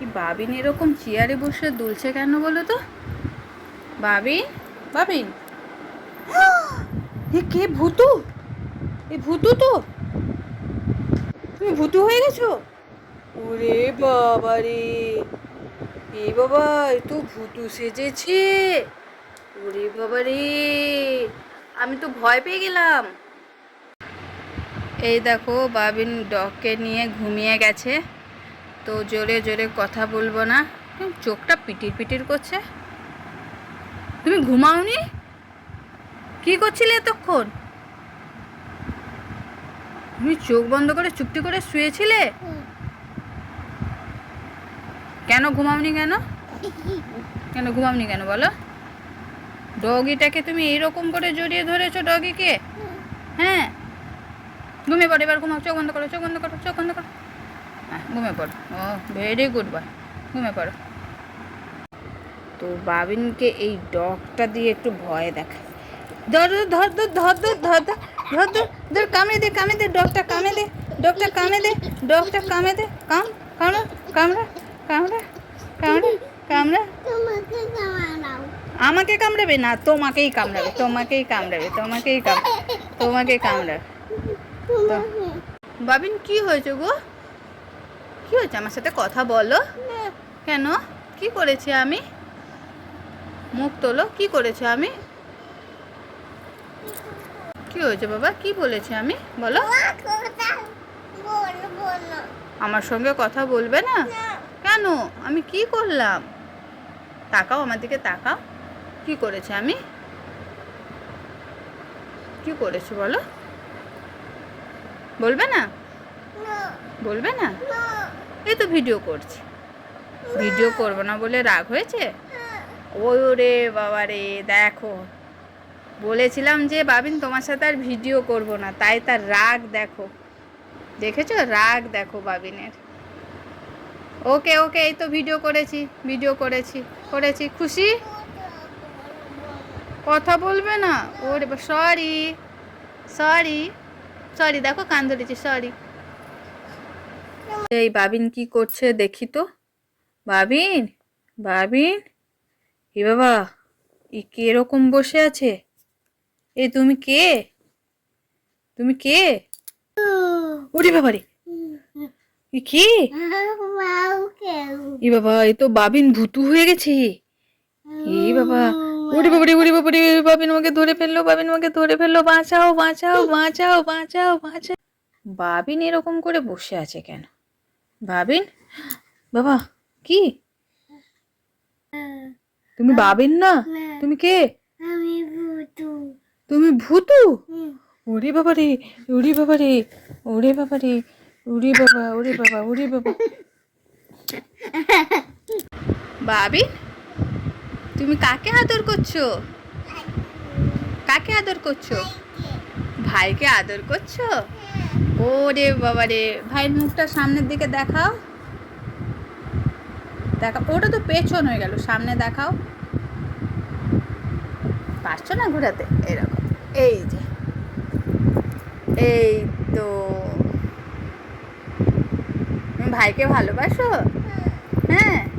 এই বাবিন এরকম চেয়ারে বসে দুলছে কেন বলো তো? বাবিন? বাবিন? এ কে ভূতু? এ ভূতু তো? তুমি ভূতু হয়ে গেছো? ওরে বাবা রে। এ বাবা, এ তো ভূতু সেজেছে। ওরে বাবা রে। আমি তো ভয় পেয়ে গেলাম। এই দেখো, বাবিন ডগকে নিয়ে ঘুমিয়ে গেছে। তো জোরে জোরে কথা বলব না। চোখটা পিটির পিটির করছে। তুমি ঘুমাওনি? কি করছিলে এতক্ষণ? তুমি চোখ বন্ধ করে চুপটি করে শুয়েছিলে? কেন ঘুমাওনি কেন? কেন ঘুমাওনি কেন বলো? ডগিটাকে তুমি এইরকম করে জড়িয়ে ধরেছো ডগিকে? হ্যাঁ। ঘুমিয়ে পড়ো, এবার ঘুমাও। চোখ বন্ধ করো, চোখ বন্ধ করো, চোখ বন্ধ করো। হ্যাঁ ঘুমিয়ে পড়ো ও ভেরি গুড বয় ঘুমিয়ে পড়ো তো বাবিনকে এই ডগটা দিয়ে একটু ভয় দেখায় ধর ধর ধর ধর ধর ধর ধর ধর ধর ধর কামড়ে দে কামড়ে দে ডগটা কামড়ে দে ডগটা কামড়ে দে ডগটা কামড়ে দে কাম কামড়া কামড়া কামড়া কামড়া কামড়া আমাকে কামড়াবে না তোমাকেই কামড়াবে তোমাকেই কামড়াবে তোমাকেই কাম তোমাকে কামড়াবে বাবিন কি হয়েছে গো কি হয়েছে? আমার সাথে কথা বলো। কেন? কি করেছি আমি? মুখ তোলো কি করেছি আমি? কি হয়েছে বাবা? কি বলেছি আমি? বলো। আমার সঙ্গে কথা বলবে না। কেন? আমি কি করলাম? তাকাও আমার দিকে তাকাও। কি করেছি আমি? কি করেছি বলো? বলবে না? বলবে না? এই তো ভিডিও করছি। ভিডিও করব না বলে রাগ হয়েছে? ওই রে বাবা রে, দেখো। বলেছিলাম যে, বাবিন, তোমার সাথে আর ভিডিও করব না, তাই তার রাগ দেখো। দেখেছ? রাগ দেখো বাবিনের। ওকে ওকে, এই তো ভিডিও করেছি ভিডিও করেছি করেছি। খুশি? কথা বলবে না? ওরে সরি সরি সরি দেখো কান ধরেছি সরি এই বাবিন কি করছে দেখি তো। বাবিন বাবিন। এ বাবা ই কে এরকম বসে আছে? এ তুমি কে? তুমি কে? ওরে বাবা রে। এ কে? এ বাবা, এ তো বাবিন ভুতু হয়ে গেছে। এ বাবা, ওরে বাবা রে, ওরে বাবা রে, বাবিন আমাকে ধরে ফেলল, বাবিন আমাকে ধরে ফেলল। বাঁচাও বাঁচাও বাঁচাও বাঁচাও বাঁচাও। বাবিন এরকম করে বসে আছে কেন? বাবিন বাবা কি? তুমি ভাবিন না? তুমি কে? আমি ভুতু। তুমি ভূতু? ওরে বাবা রে ওরে বাবা রে ওরে বাবা রে ওরে বাবা ওরে বাবা ওরে বাবা। বাবি তুমি কাকে আদর করছ? কাকে আদর করছ? ভাইকে আদর করছ? ওরে বাবা রে ভাইয়ের মুখটা সামনের দিকে দেখাও। দেখা ওটা তো পেছন হয়ে গেল। সামনে দেখাও। পারছ না ঘোরাতে? এরকম। এই যে। এই তো। ভাইকে ভালোবাসো? হ্যাঁ।